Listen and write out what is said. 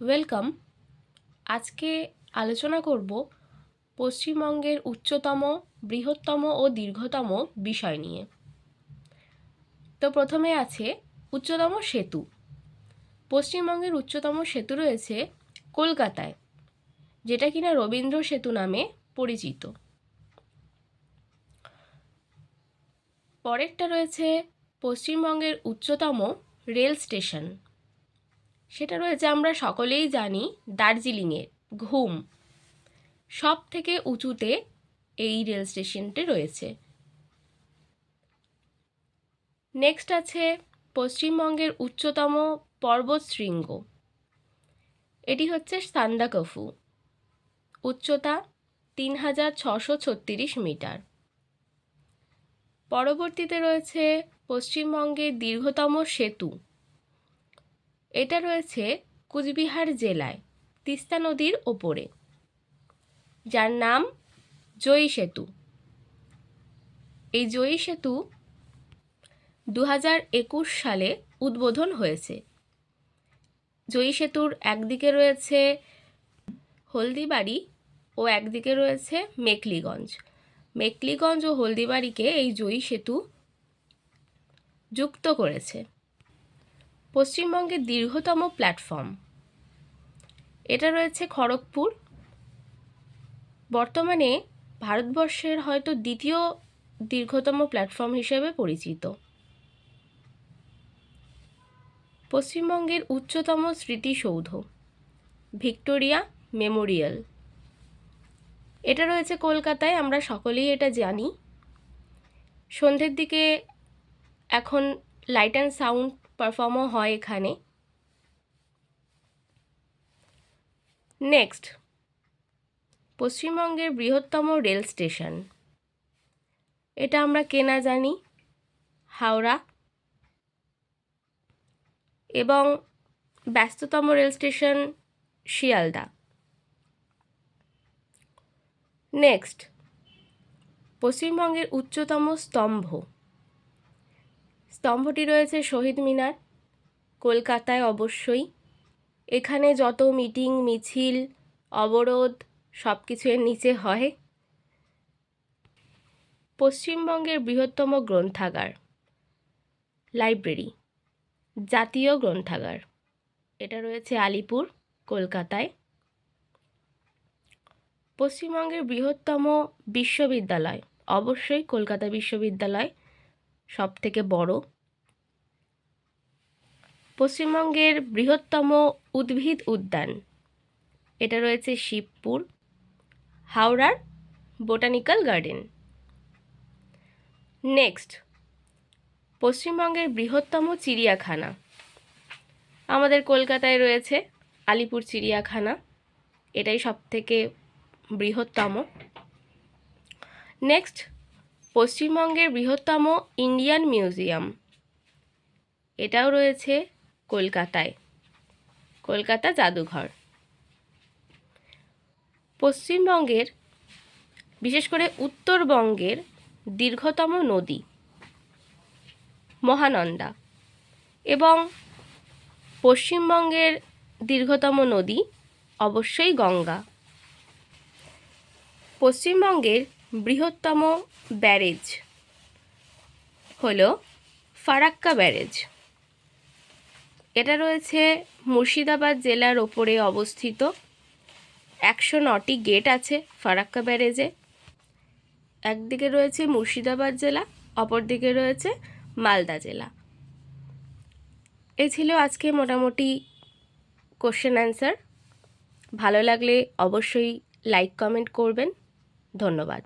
Welcome আজকে আলোচনা করব পশ্চিমবঙ্গের উচ্চতম, বৃহত্তম ও দীর্ঘতম বিষয় নিয়ে। তো প্রথমে আছে উচ্চতম সেতু। পশ্চিমবঙ্গের উচ্চতম সেতু রয়েছে কলকাতায়, যেটা কিনা রবীন্দ্র সেতু নামে পরিচিত। পরেরটা রয়েছে পশ্চিমবঙ্গের উচ্চতম রেল স্টেশন। সেটা রয়েছে আমরা সকলেই জানি দার্জিলিংয়ের ঘুম। সব থেকে উঁচুতে এই রেল স্টেশনটি রয়েছে। নেক্সট আছে পশ্চিমবঙ্গের উচ্চতম পর্বতশৃঙ্গ এটি হচ্ছে সান্দাকফু। উচ্চতা তিন হাজার ছশো ছত্রিশ মিটার। পরবর্তীতে রয়েছে পশ্চিমবঙ্গের দীর্ঘতম সেতু। এটা রয়েছে কুচবিহার জেলায়, তিস্তা নদীর ওপরে। যার নাম জয়ী সেতু। এই জয়ী সেতু দু হাজার একুশ সালে উদ্বোধন হয়েছে। জয়ী সেতুর একদিকে রয়েছে হলদিবাড়ি ও একদিকে রয়েছে মেকলিগঞ্জ। মেকলিগঞ্জ ও হলদিবাড়িকে এই জয়ী সেতু যুক্ত করেছে। পশ্চিমবঙ্গের দীর্ঘতম প্ল্যাটফর্ম। এটা রয়েছে খড়গপুর। বর্তমানে ভারতবর্ষের হয়তো দ্বিতীয় দীর্ঘতম প্ল্যাটফর্ম হিসেবে পরিচিত। পশ্চিমবঙ্গের উচ্চতম স্মৃতিসৌধ, ভিক্টোরিয়া মেমোরিয়াল। এটা রয়েছে কলকাতায়, আমরা সকলেই এটা জানি। সন্ধ্যের দিকে এখন লাইট অ্যান্ড সাউন্ড পারফর্মও হয় এখানে। নেক্সট পশ্চিমবঙ্গের বৃহত্তম রেল স্টেশন। এটা আমরা কেনা জানি, হাওড়া। এবং ব্যস্ততম রেল স্টেশন শিয়ালদা। নেক্সট পশ্চিমবঙ্গের উচ্চতম স্তম্ভ। স্তম্ভটি রয়েছে শহীদ মিনার, কলকাতায় অবশ্যই। এখানে যত মিটিং, মিছিল, অবরোধ সব কিছু এর নিচে হয়। পশ্চিমবঙ্গের বৃহত্তম গ্রন্থাগার, লাইব্রেরি, জাতীয় গ্রন্থাগার। এটা রয়েছে আলিপুর, কলকাতায়। পশ্চিমবঙ্গের বৃহত্তম বিশ্ববিদ্যালয়, অবশ্যই কলকাতা বিশ্ববিদ্যালয়। সব থেকে বড়? পশ্চিমবঙ্গের বৃহত্তম উদ্ভিদ উদ্যান। এটা রয়েছে শিবপুর, হাওড়ার বোটানিক্যাল গার্ডেন। নেক্সট, পশ্চিমবঙ্গের বৃহত্তম চিড়িয়াখানা। আমাদের কলকাতায় রয়েছে আলিপুর চিড়িয়াখানা। এটাই সব থেকে বৃহত্তম। নেক্সট পশ্চিমবঙ্গের বৃহত্তম ইন্ডিয়ান মিউজিয়াম। এটাও রয়েছে কলকাতায়। কলকাতা জাদুঘর। পশ্চিমবঙ্গের, বিশেষ করে উত্তরবঙ্গের দীর্ঘতম নদী, মহানন্দা এবং পশ্চিমবঙ্গের দীর্ঘতম নদী অবশ্যই গঙ্গা। পশ্চিমবঙ্গের বৃহত্তম ব্যারেজ হল ফারাক্কা ব্যারেজ। এটা রয়েছে মুর্শিদাবাদ জেলার ওপরে অবস্থিত। একশো নটি গেট আছে ফারাক্কা ব্যারেজে। একদিকে রয়েছে মুর্শিদাবাদ জেলা, অপরদিকে রয়েছে মালদা জেলা। এই ছিল আজকে মোটামুটি কোশ্চেন অ্যান্সার ভালো লাগলে অবশ্যই লাইক কমেন্ট করবেন। ধন্যবাদ।